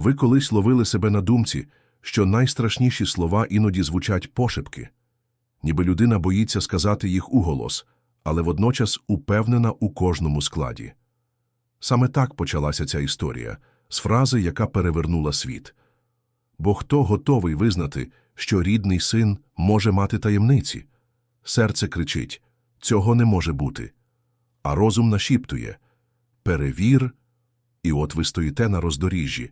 Ви колись ловили себе на думці, що найстрашніші слова іноді звучать пошепки, ніби людина боїться сказати їх уголос, але водночас упевнена у кожному складі. Саме так почалася ця історія, з фрази, яка перевернула світ. Бо хто готовий визнати, що рідний син може мати таємниці? Серце кричить цього не може бути. А розум нашіптує перевір, і от ви стоїте на роздоріжжі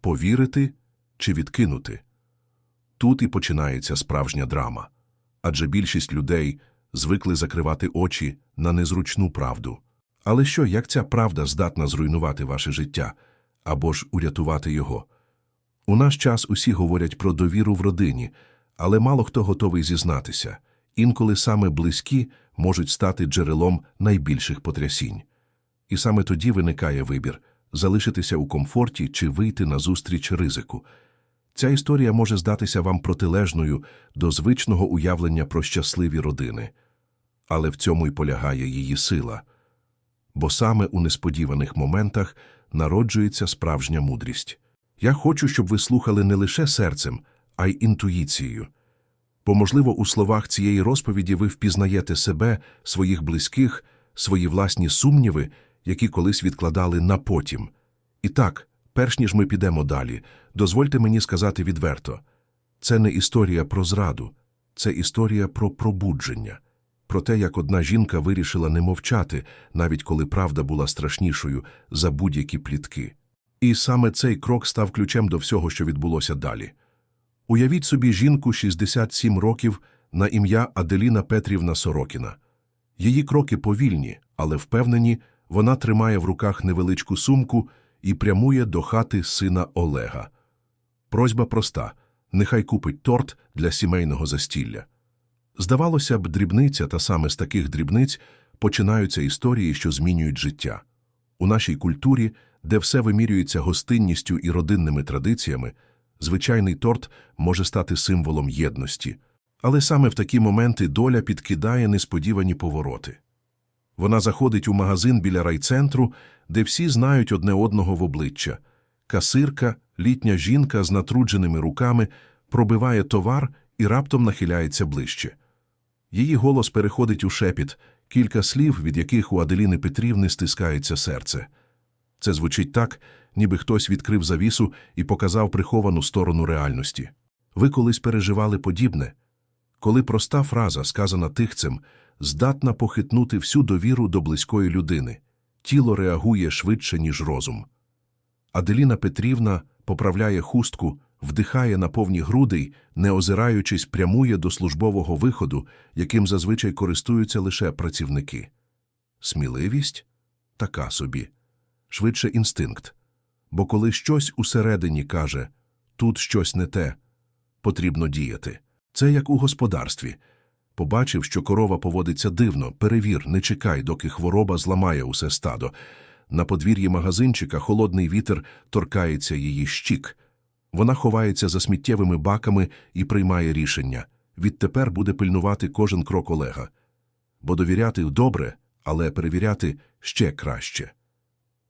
повірити чи відкинути. Тут і починається справжня драма. Адже більшість людей звикли закривати очі на незручну правду. Але що, як ця правда здатна зруйнувати ваше життя або ж урятувати його? У наш час усі говорять про довіру в родині, але мало хто готовий зізнатися. Інколи саме близькі можуть стати джерелом найбільших потрясінь. І саме тоді виникає вибір залишитися у комфорті чи вийти назустріч ризику. Ця історія може здатися вам протилежною до звичного уявлення про щасливі родини, але в цьому й полягає її сила. Бо саме у несподіваних моментах народжується справжня мудрість. Я хочу, щоб ви слухали не лише серцем, а й інтуїцією. Бо, можливо, у словах цієї розповіді ви впізнаєте себе, своїх близьких, свої власні сумніви, які колись відкладали на потім. І так, перш ніж ми підемо далі, дозвольте мені сказати відверто це не історія про зраду, це історія про пробудження, про те, як одна жінка вирішила не мовчати, навіть коли правда була страшнішою за будь-які плітки. І саме цей крок став ключем до всього, що відбулося далі. Уявіть собі жінку 67 років на ім'я Аделіна Петрівна Сорокіна. Її кроки повільні, але впевнені, вона тримає в руках невеличку сумку і прямує до хати сина Олега. Просьба проста нехай купить торт для сімейного застілля. Здавалося б, дрібниця та саме з таких дрібниць починаються історії, що змінюють життя. У нашій культурі, де все вимірюється гостинністю і родинними традиціями, звичайний торт може стати символом єдності. Але саме в такі моменти доля підкидає несподівані повороти. Вона заходить у магазин біля райцентру, де всі знають одне одного в обличчя. Касирка, літня жінка з натрудженими руками, пробиває товар і раптом нахиляється ближче. Її голос переходить у шепіт, кілька слів, від яких у Аделіни Петрівни стискається серце. Це звучить так, ніби хтось відкрив завісу і показав приховану сторону реальності. Ви колись переживали подібне? Коли проста фраза, сказана тихцем, здатна похитнути всю довіру до близької людини, тіло реагує швидше, ніж розум. Аделіна Петрівна поправляє хустку, вдихає на повні груди не озираючись, прямує до службового виходу, яким зазвичай користуються лише працівники. Сміливість така собі, швидше інстинкт. Бо коли щось усередині каже тут щось не те, потрібно діяти. Це як у господарстві. Побачив, що корова поводиться дивно, перевір, не чекай, доки хвороба зламає усе стадо. На подвір'ї магазинчика холодний вітер торкається її щік. Вона ховається за сміттєвими баками і приймає рішення. Відтепер буде пильнувати кожен крок Олега. Бо довіряти добре, але перевіряти ще краще.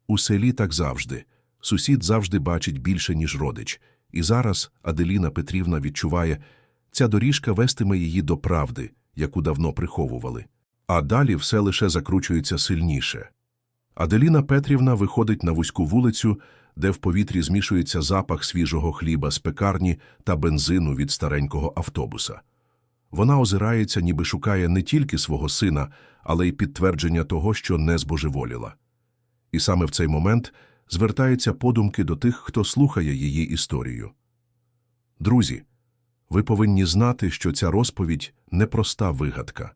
У селі так завжди. Сусід завжди бачить більше, ніж родич. І зараз Аделіна Петрівна відчуває, ця доріжка вестиме її до правди, яку давно приховували. А далі все лише закручується сильніше. Аделіна Петрівна виходить на вузьку вулицю, де в повітрі змішується запах свіжого хліба з пекарні та бензину від старенького автобуса. Вона озирається, ніби шукає не тільки свого сина, але й підтвердження того, що не збожеволіла. І саме в цей момент звертаються подумки до тих, хто слухає її історію. Друзі, ви повинні знати, що ця розповідь непроста вигадка.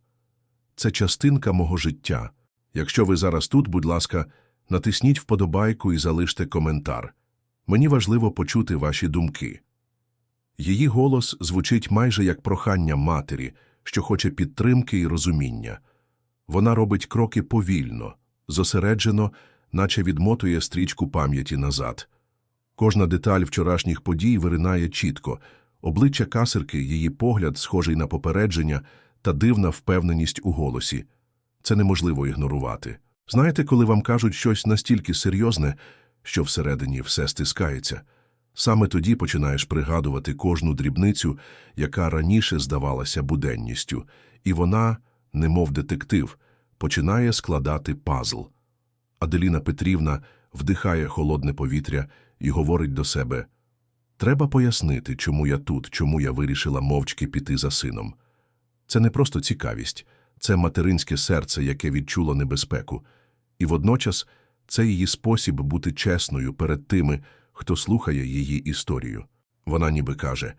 Це частинка мого життя. Якщо ви зараз тут, будь ласка, натисніть вподобайку і залиште коментар. Мені важливо почути ваші думки. Її голос звучить майже як прохання матері, що хоче підтримки і розуміння. Вона робить кроки повільно, зосереджено, наче відмотує стрічку пам'яті назад. Кожна деталь вчорашніх подій виринає чітко, обличчя касирки, її погляд, схожий на попередження, та дивна впевненість у голосі. Це неможливо ігнорувати. Знаєте, коли вам кажуть щось настільки серйозне, що всередині все стискається? Саме тоді починаєш пригадувати кожну дрібницю, яка раніше здавалася буденністю, і вона, немов детектив, починає складати пазл. Аделіна Петрівна вдихає холодне повітря і говорить до себе «Треба пояснити, чому я тут, чому я вирішила мовчки піти за сином. Це не просто цікавість, це материнське серце, яке відчуло небезпеку, і водночас це її спосіб бути чесною перед тими, хто слухає її історію. Вона ніби каже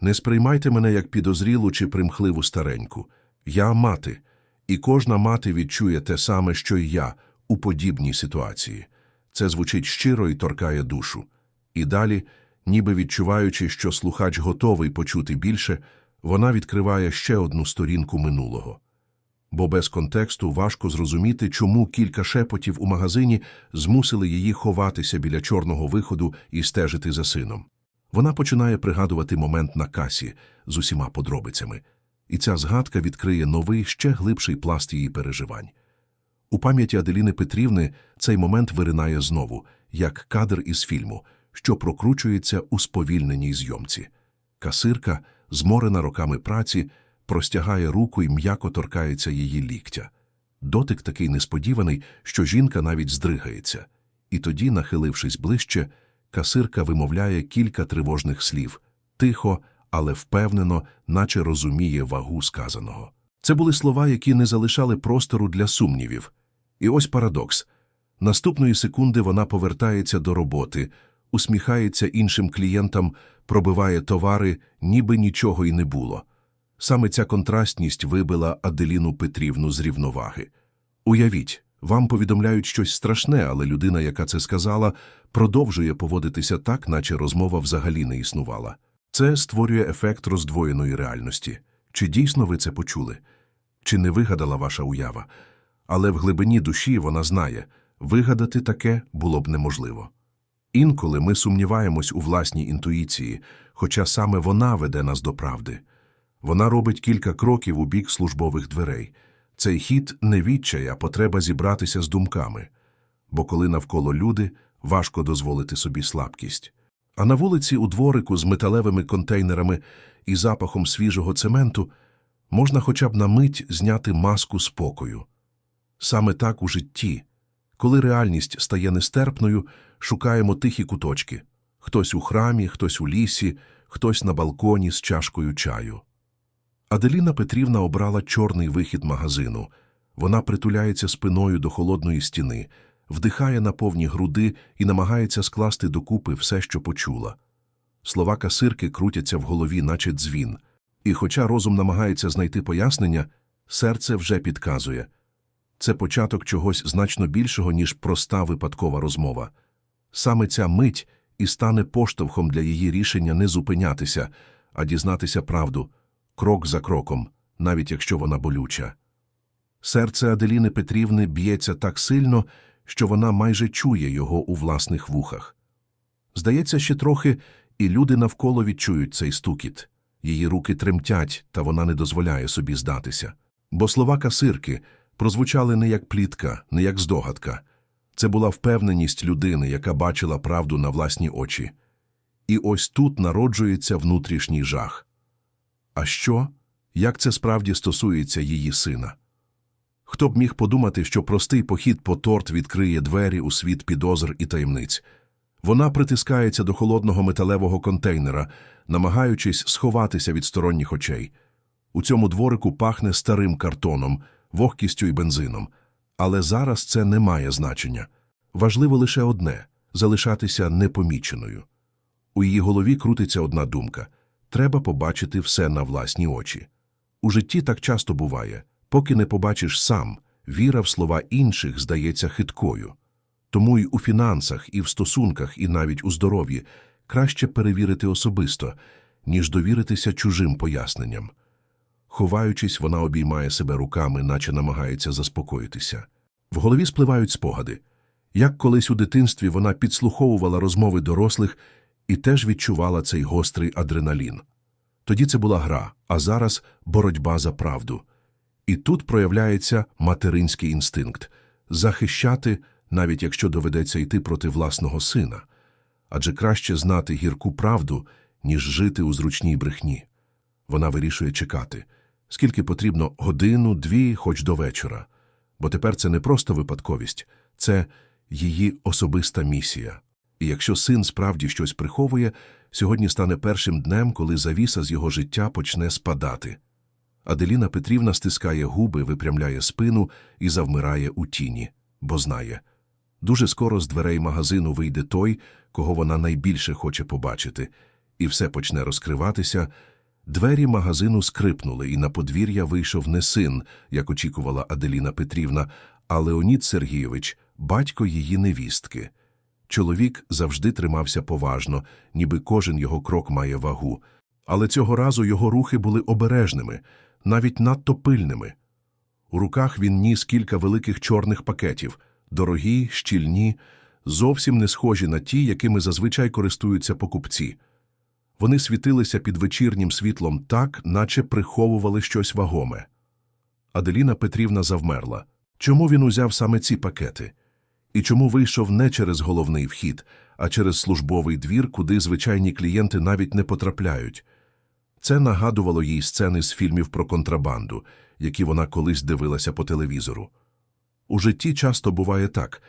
«Не сприймайте мене як підозрілу чи примхливу стареньку. Я мати, і кожна мати відчує те саме, що й я у подібній ситуації. Це звучить щиро і торкає душу. І далі, ніби відчуваючи, що слухач готовий почути більше, вона відкриває ще одну сторінку минулого. Бо без контексту важко зрозуміти, чому кілька шепотів у магазині змусили її ховатися біля чорного виходу і стежити за сином. Вона починає пригадувати момент на касі з усіма подробицями, і ця згадка відкриє новий, ще глибший пласт її переживань. У пам'яті Аделіни Петрівни цей момент виринає знову, як кадр із фільму, що прокручується у сповільненій зйомці. Касирка, зморена роками праці, простягає руку і м'яко торкається її ліктя. Дотик такий несподіваний, що жінка навіть здригається. І тоді, нахилившись ближче, касирка вимовляє кілька тривожних слів тихо, але впевнено, наче розуміє вагу сказаного. Це були слова, які не залишали простору для сумнівів. І ось парадокс. Наступної секунди вона повертається до роботи, усміхається іншим клієнтам, пробиває товари, ніби нічого й не було. Саме ця контрастність вибила Аделіну Петрівну з рівноваги. Уявіть, вам повідомляють щось страшне, але людина, яка це сказала, продовжує поводитися так, наче розмова взагалі не існувала. Це створює ефект роздвоєної реальності. Чи дійсно ви це почули? Чи не вигадала ваша уява? Але в глибині душі вона знає, вигадати таке було б неможливо. Інколи ми сумніваємось у власній інтуїції, хоча саме вона веде нас до правди. Вона робить кілька кроків у бік службових дверей. Цей хід не відчай, потреба зібратися з думками. Бо коли навколо люди, важко дозволити собі слабкість. А на вулиці у дворику з металевими контейнерами і запахом свіжого цементу можна хоча б на мить зняти маску спокою. Саме так у житті, коли реальність стає нестерпною, шукаємо тихі куточки. Хтось у храмі, хтось у лісі, хтось на балконі з чашкою чаю. Аделіна Петрівна обрала чорний вихід магазину. Вона притуляється спиною до холодної стіни, вдихає на повні груди і намагається скласти докупи все, що почула. Слова касирки крутяться в голові, наче дзвін. І хоча розум намагається знайти пояснення, серце вже підказує. Це початок чогось значно більшого, ніж проста випадкова розмова. Саме ця мить і стане поштовхом для її рішення не зупинятися, а дізнатися правду, крок за кроком, навіть якщо вона болюча. Серце Аделіни Петрівни б'ється так сильно, що вона майже чує його у власних вухах. Здається, ще трохи, і люди навколо відчують цей стукіт. Її руки тремтять, та вона не дозволяє собі здатися. Бо слова касирки прозвучали не як плітка, не як здогадка. Це була впевненість людини, яка бачила правду на власні очі. І ось тут народжується внутрішній жах. А що, як це справді стосується її сина? Хто б міг подумати, що простий похід по торт відкриє двері у світ підозр і таємниць? Вона притискається до холодного металевого контейнера, намагаючись сховатися від сторонніх очей. У цьому дворику пахне старим картоном, вогкістю і бензином. Але зараз це не має значення. Важливо лише одне залишатися непоміченою. У її голові крутиться одна думка треба побачити все на власні очі. У житті так часто буває, поки не побачиш сам, віра в слова інших здається хиткою. Тому й у фінансах, і в стосунках, і навіть у здоров'ї краще перевірити особисто, ніж довіритися чужим поясненням. Ховаючись, вона обіймає себе руками, наче намагається заспокоїтися. В голові спливають спогади. Як колись у дитинстві вона підслуховувала розмови дорослих і теж відчувала цей гострий адреналін. Тоді це була гра, а зараз боротьба за правду. І тут проявляється материнський інстинкт захищати, навіть якщо доведеться йти проти власного сина. Адже краще знати гірку правду, ніж жити у зручній брехні. Вона вирішує чекати, скільки потрібно годину, дві, хоч до вечора. Бо тепер це не просто випадковість, це її особиста місія. І якщо син справді щось приховує, сьогодні стане першим днем, коли завіса з його життя почне спадати. Аделіна Петрівна стискає губи, випрямляє спину і завмирає у тіні, бо знає. Дуже скоро з дверей магазину вийде той, кого вона найбільше хоче побачити, і все почне розкриватися. Двері магазину скрипнули, і на подвір'я вийшов не син, як очікувала Аделіна Петрівна, а Леонід Сергійович, батько її невістки. Чоловік завжди тримався поважно, ніби кожен його крок має вагу. Але цього разу його рухи були обережними, навіть надто пильними. У руках він ніс кілька великих чорних пакетів, дорогі, щільні, зовсім не схожі на ті, якими зазвичай користуються покупці. Вони світилися під вечірнім світлом так, наче приховували щось вагоме. Аделіна Петрівна завмерла. Чому він узяв саме ці пакети? І чому вийшов не через головний вхід, а через службовий двір, куди звичайні клієнти навіть не потрапляють? Це нагадувало їй сцени з фільмів про контрабанду, які вона колись дивилася по телевізору. У житті часто буває так.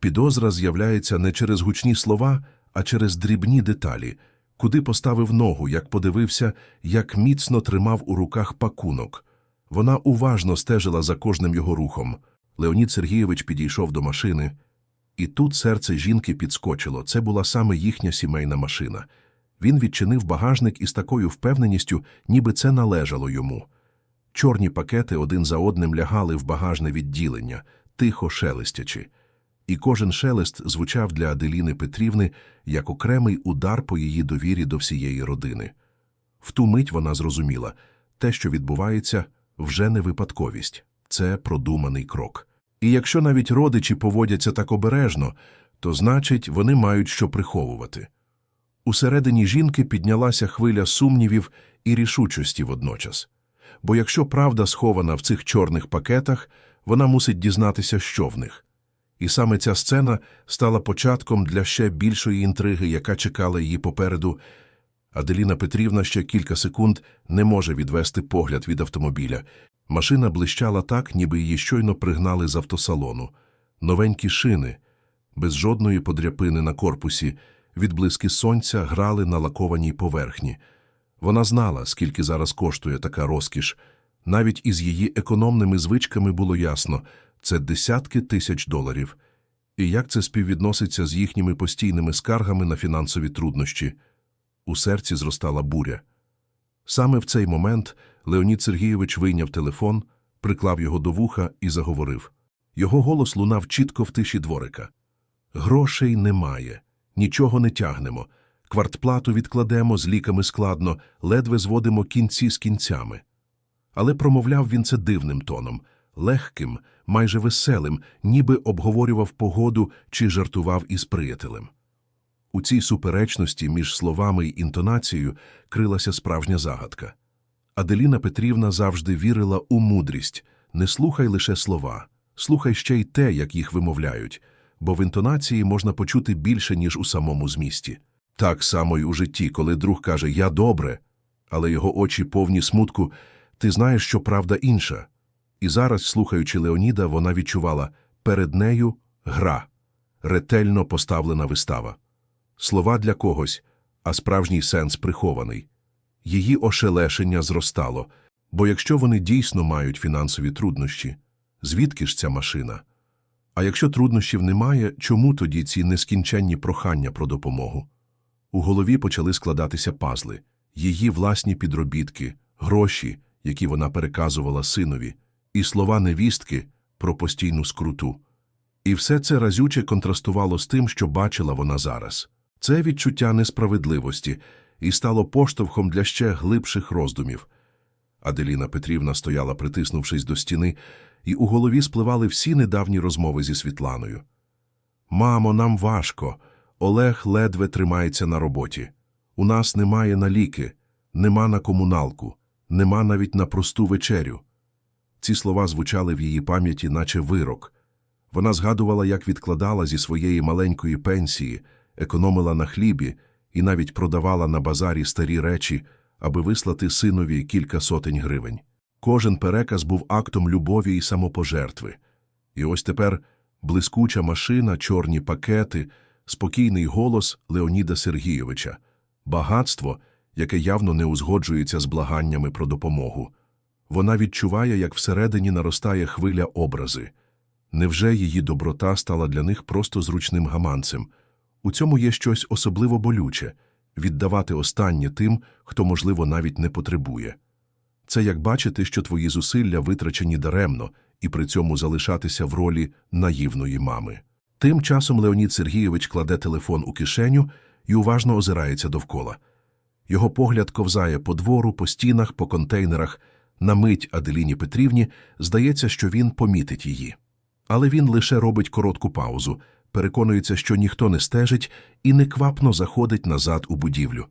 Підозра з'являється не через гучні слова, а через дрібні деталі, куди поставив ногу, як подивився, як міцно тримав у руках пакунок. Вона уважно стежила за кожним його рухом. Леонід Сергійович підійшов до машини, і тут серце жінки підскочило. Це була саме їхня сімейна машина. Він відчинив багажник із такою впевненістю, ніби це належало йому. Чорні пакети один за одним лягали в багажне відділення, тихо шелестячи. І кожен шелест звучав для Аделіни Петрівни як окремий удар по її довірі до всієї родини. В ту мить вона зрозуміла те, що відбувається, вже не випадковість, це продуманий крок. І якщо навіть родичі поводяться так обережно, то значить вони мають що приховувати. Усередині жінки піднялася хвиля сумнівів і рішучості водночас. Бо якщо правда схована в цих чорних пакетах, вона мусить дізнатися, що в них. І саме ця сцена стала початком для ще більшої інтриги, яка чекала її попереду. Аделіна Петрівна ще кілька секунд не може відвести погляд від автомобіля. Машина блищала так, ніби її щойно пригнали з автосалону. Новенькі шини, без жодної подряпини на корпусі, відблиски сонця грали на лакованій поверхні. Вона знала, скільки зараз коштує така розкіш. Навіть із її економними звичками було ясно – це десятки тисяч доларів. І як це співвідноситься з їхніми постійними скаргами на фінансові труднощі? У серці зростала буря. Саме в цей момент Леонід Сергійович вийняв телефон, приклав його до вуха і заговорив. Його голос лунав чітко в тиші дворика. Грошей немає, нічого не тягнемо. Квартплату відкладемо, з ліками складно, ледве зводимо кінці з кінцями. Але промовляв він це дивним тоном, легким, майже веселим, ніби обговорював погоду чи жартував із приятелем. У цій суперечності між словами й інтонацією крилася справжня загадка. Аделіна Петрівна завжди вірила у мудрість не слухай лише слова, слухай ще й те, як їх вимовляють, бо в інтонації можна почути більше, ніж у самому змісті. Так само й у житті, коли друг каже Я добре, але його очі повні смутку, ти знаєш, що правда інша. І зараз, слухаючи Леоніда, вона відчувала перед нею гра, ретельно поставлена вистава. Слова для когось, а справжній сенс прихований. Її ошелешення зростало, бо якщо вони дійсно мають фінансові труднощі, звідки ж ця машина? А якщо труднощів немає, чому тоді ці нескінченні прохання про допомогу? У голові почали складатися пазли, її власні підробітки, гроші, які вона переказувала синові, і слова невістки про постійну скруту. І все це разюче контрастувало з тим, що бачила вона зараз. Це відчуття несправедливості і стало поштовхом для ще глибших роздумів. Аделіна Петрівна стояла, притиснувшись до стіни, і у голові спливали всі недавні розмови зі Світланою. Мамо, нам важко. Олег ледве тримається на роботі. У нас немає на ліки, нема на комуналку, нема навіть на просту вечерю. Ці слова звучали в її пам'яті, наче вирок. Вона згадувала, як відкладала зі своєї маленької пенсії, економила на хлібі і навіть продавала на базарі старі речі, аби вислати синові кілька сотень гривень. Кожен переказ був актом любові і самопожертви. І ось тепер блискуча машина, чорні пакети, спокійний голос Леоніда Сергійовича, багатство, яке явно не узгоджується з благаннями про допомогу. Вона відчуває, як всередині наростає хвиля образи. Невже її доброта стала для них просто зручним гаманцем? У цьому є щось особливо болюче віддавати останнє тим, хто, можливо, навіть не потребує. Це як бачити, що твої зусилля витрачені даремно, і при цьому залишатися в ролі наївної мами. Тим часом Леонід Сергійович кладе телефон у кишеню і уважно озирається довкола. Його погляд ковзає по двору, по стінах, по контейнерах. На мить Аделіні Петрівні здається, що він помітить її. Але він лише робить коротку паузу, переконується, що ніхто не стежить, і неквапно заходить назад у будівлю.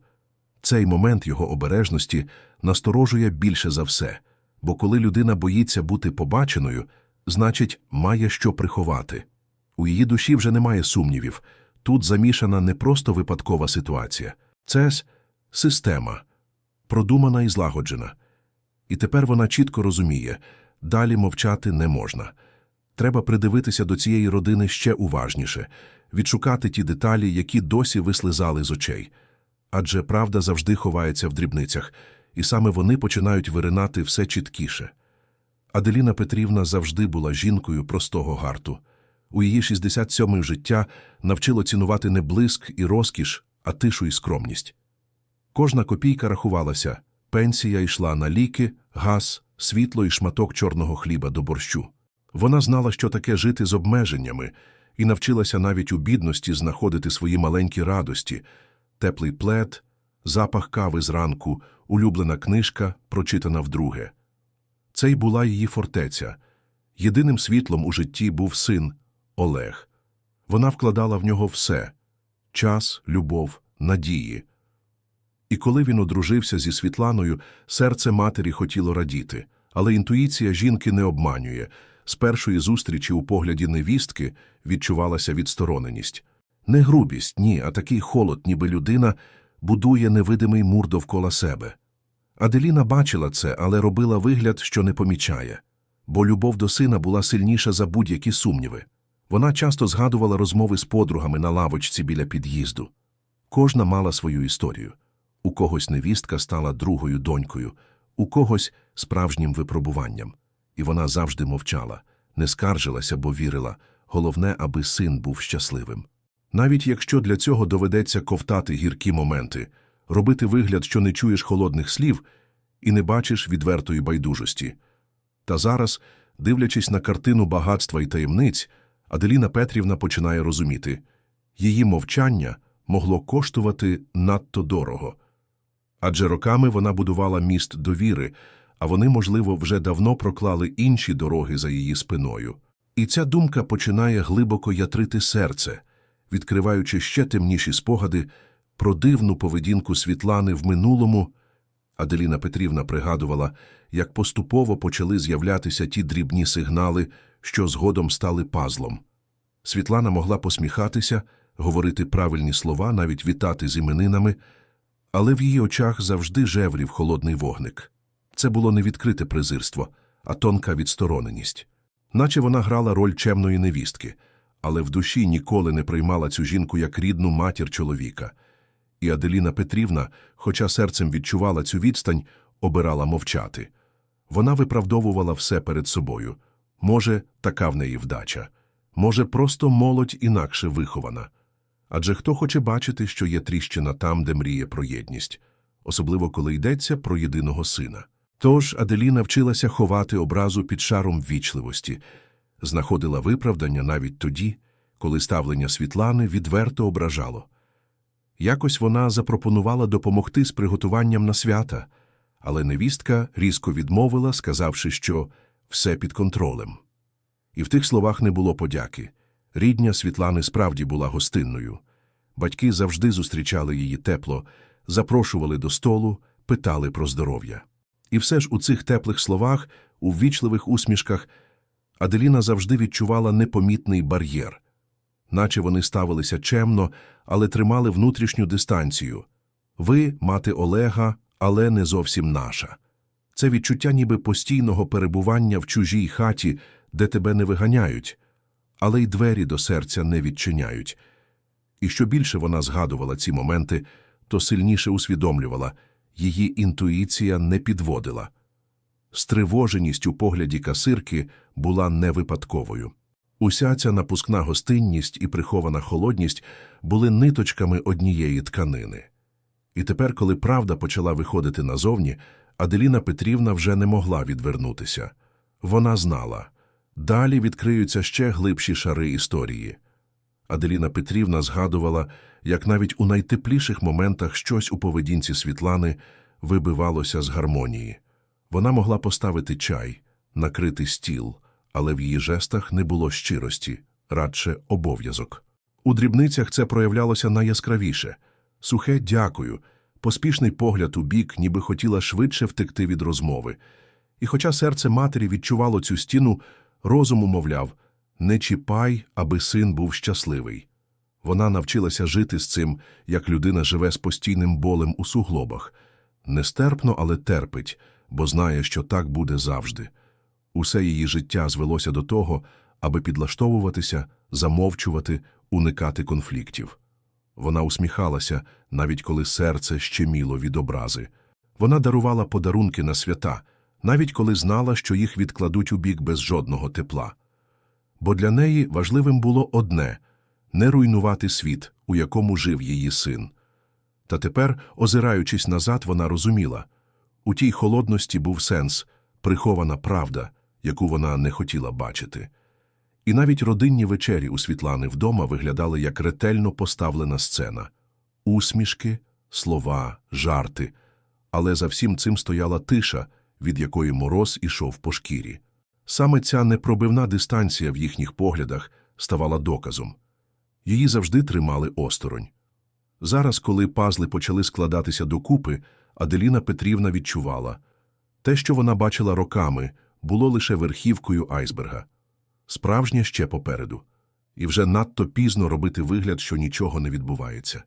Цей момент його обережності насторожує більше за все, бо коли людина боїться бути побаченою, значить, має що приховати. У її душі вже немає сумнівів. Тут замішана не просто випадкова ситуація. Це система, продумана і злагоджена. І тепер вона чітко розуміє, далі мовчати не можна. Треба придивитися до цієї родини ще уважніше, відшукати ті деталі, які досі вислизали з очей. Адже правда завжди ховається в дрібницях, і саме вони починають виринати все чіткіше. Аделіна Петрівна завжди була жінкою простого гарту. У її 67-й життя навчило цінувати не блиск і розкіш, а тишу і скромність. Кожна копійка рахувалася, пенсія йшла на ліки, газ, світло і шматок чорного хліба до борщу. Вона знала, що таке жити з обмеженнями, і навчилася навіть у бідності знаходити свої маленькі радості теплий плед, запах кави зранку, улюблена книжка, прочитана вдруге. Це й була її фортеця. Єдиним світлом у житті був син Олег. Вона вкладала в нього все час, любов, надії. І коли він одружився зі Світланою, серце матері хотіло радіти, але інтуїція жінки не обманює. З першої зустрічі у погляді невістки відчувалася відстороненість. Не грубість, ні, а такий холод, ніби людина будує невидимий мур довкола себе. Аделіна бачила це, але робила вигляд, що не помічає. Бо любов до сина була сильніша за будь-які сумніви. Вона часто згадувала розмови з подругами на лавочці біля під'їзду. Кожна мала свою історію. У когось невістка стала другою донькою, у когось справжнім випробуванням. І вона завжди мовчала, не скаржилася, бо вірила. Головне, аби син був щасливим. Навіть якщо для цього доведеться ковтати гіркі моменти, робити вигляд, що не чуєш холодних слів і не бачиш відвертої байдужості. Та зараз, дивлячись на картину багатства і таємниць, Аделіна Петрівна починає розуміти її мовчання могло коштувати надто дорого. Адже роками вона будувала міст довіри, а вони, можливо, вже давно проклали інші дороги за її спиною. І ця думка починає глибоко ятрити серце, відкриваючи ще темніші спогади про дивну поведінку Світлани в минулому. Аделіна Петрівна пригадувала, як поступово почали з'являтися ті дрібні сигнали, що згодом стали пазлом. Світлана могла посміхатися, говорити правильні слова, навіть вітати з іменинами, але в її очах завжди жеврів холодний вогник. Це було не відкрите презирство, а тонка відстороненість. Наче вона грала роль чемної невістки, але в душі ніколи не приймала цю жінку як рідну матір чоловіка. І Аделіна Петрівна, хоча серцем відчувала цю відстань, обирала мовчати. Вона виправдовувала все перед собою. Може, така в неї вдача. Може, просто молодь інакше вихована. Адже хто хоче бачити, що є тріщина там, де мріє про єдність, особливо коли йдеться про єдиного сина. Тож Аделіна вчилася ховати образу під шаром ввічливості, знаходила виправдання навіть тоді, коли ставлення Світлани відверто ображало. Якось вона запропонувала допомогти з приготуванням на свята, але невістка різко відмовила, сказавши, що все під контролем. І в тих словах не було подяки. Рідня Світлани справді була гостинною. Батьки завжди зустрічали її тепло, запрошували до столу, питали про здоров'я. І все ж у цих теплих словах, у ввічливих усмішках, Аделіна завжди відчувала непомітний бар'єр. наче вони ставилися чемно, але тримали внутрішню дистанцію. Ви, мати Олега, але не зовсім наша. Це відчуття ніби постійного перебування в чужій хаті, де тебе не виганяють, але й двері до серця не відчиняють. І що більше вона згадувала ці моменти, то сильніше усвідомлювала – її інтуїція не підводила. Стривоженість у погляді касирки була не випадковою. Уся ця напускна гостинність і прихована холодність були ниточками однієї тканини. І тепер, коли правда почала виходити назовні, Аделіна Петрівна вже не могла відвернутися. Вона знала. Далі відкриються ще глибші шари історії. Аделіна Петрівна згадувала, як навіть у найтепліших моментах щось у поведінці Світлани вибивалося з гармонії. Вона могла поставити чай, накрити стіл, але в її жестах не було щирості, радше обов'язок. У дрібницях це проявлялося найяскравіше. Сухе дякую, поспішний погляд у бік, ніби хотіла швидше втекти від розмови. І хоча серце матері відчувало цю стіну, розум умовляв «не чіпай, аби син був щасливий». Вона навчилася жити з цим, як людина живе з постійним болем у суглобах. Нестерпно, але терпить, бо знає, що так буде завжди. Усе її життя звелося до того, аби підлаштовуватися, замовчувати, уникати конфліктів. Вона усміхалася, навіть коли серце щеміло від образи. Вона дарувала подарунки на свята, навіть коли знала, що їх відкладуть у бік без жодного тепла. Бо для неї важливим було одне – не руйнувати світ, у якому жив її син. Та тепер, озираючись назад, вона розуміла – у тій холодності був сенс, прихована правда, яку вона не хотіла бачити. І навіть родинні вечері у Світлани вдома виглядали як ретельно поставлена сцена. Усмішки, слова, жарти. Але за всім цим стояла тиша, від якої мороз ішов по шкірі. Саме ця непробивна дистанція в їхніх поглядах ставала доказом. Її завжди тримали осторонь. Зараз, коли пазли почали складатися докупи, Аделіна Петрівна відчувала – те, що вона бачила роками, було лише верхівкою айсберга. Справжнє ще попереду. І вже надто пізно робити вигляд, що нічого не відбувається.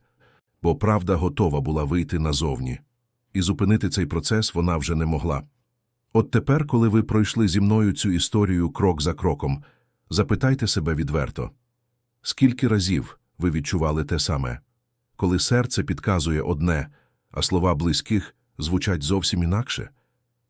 Бо правда готова була вийти назовні. І зупинити цей процес вона вже не могла. От тепер, коли ви пройшли зі мною цю історію крок за кроком, запитайте себе відверто. Скільки разів ви відчували те саме? Коли серце підказує одне, а слова близьких звучать зовсім інакше?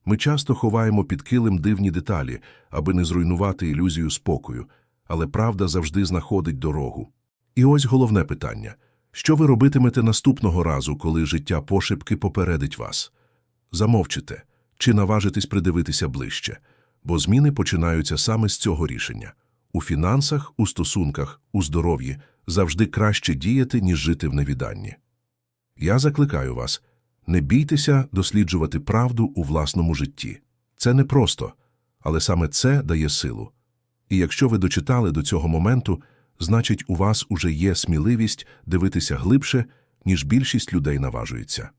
Ми часто ховаємо під килим дивні деталі, аби не зруйнувати ілюзію спокою, але правда завжди знаходить дорогу. І ось головне питання. Що ви робитимете наступного разу, коли життя пошепки попередить вас? Замовчите чи наважитесь придивитися ближче, бо зміни починаються саме з цього рішення. У фінансах, у стосунках, у здоров'ї завжди краще діяти, ніж жити в невіданні. Я закликаю вас не бійтеся досліджувати правду у власному житті. Це непросто, але саме це дає силу. І якщо ви дочитали до цього моменту, значить, у вас уже є сміливість дивитися глибше, ніж більшість людей наважується.